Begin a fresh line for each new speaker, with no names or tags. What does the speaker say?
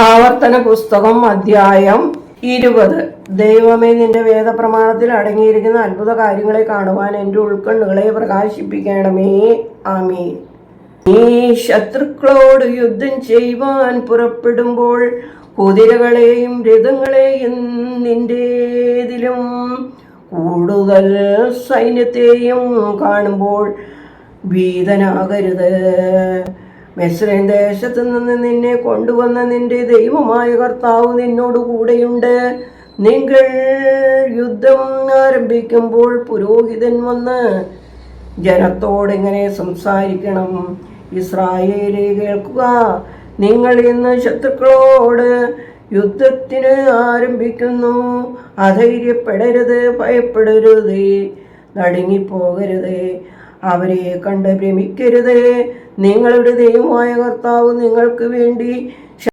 ആവർത്തന പുസ്തകം അധ്യായം ഇരുപത്. ദൈവമേ നിന്റെ വേദപ്രമാണത്തിൽ അടങ്ങിയിരിക്കുന്ന അത്ഭുത കാര്യങ്ങളെ കാണുവാൻ എന്റെ ഉൾക്കണ്ണുകളെ പ്രകാശിപ്പിക്കണമേ. ആമീൻ. നീ ശത്രുക്കളോട് യുദ്ധം ചെയ്യുവാൻ പുറപ്പെടുമ്പോൾ കുതിരകളെയും രഥങ്ങളെയും നിന്റേതിലും കൂടുതൽ സൈന്യത്തെയും കാണുമ്പോൾ ഭീതനാകരുത്. മെസ്രൈൻ ദേശത്ത് നിന്ന് നിന്നെ കൊണ്ടുവന്ന നിന്റെ ദൈവമായ കർത്താവ് നിന്നോട് കൂടെയുണ്ട്. നിങ്ങൾ യുദ്ധം ആരംഭിക്കുമ്പോൾ പുരോഹിതൻ വന്ന് ജനത്തോട് ഇങ്ങനെ സംസാരിക്കണം. ഇസ്രായേലെ കേൾക്കുക. നിങ്ങൾ ഇന്ന് ശത്രുക്കളോട് യുദ്ധത്തിന് ആരംഭിക്കുന്നു. അധൈര്യപ്പെടരുത് ഭയപ്പെടരുത്. നടുങ്ങിപ്പോകരുത്. അവരെ കണ്ട് ഭ്രമിക്കരുത്. നിങ്ങളുടെ ദൈവമായ കർത്താവ് നിങ്ങൾക്ക് വേണ്ടി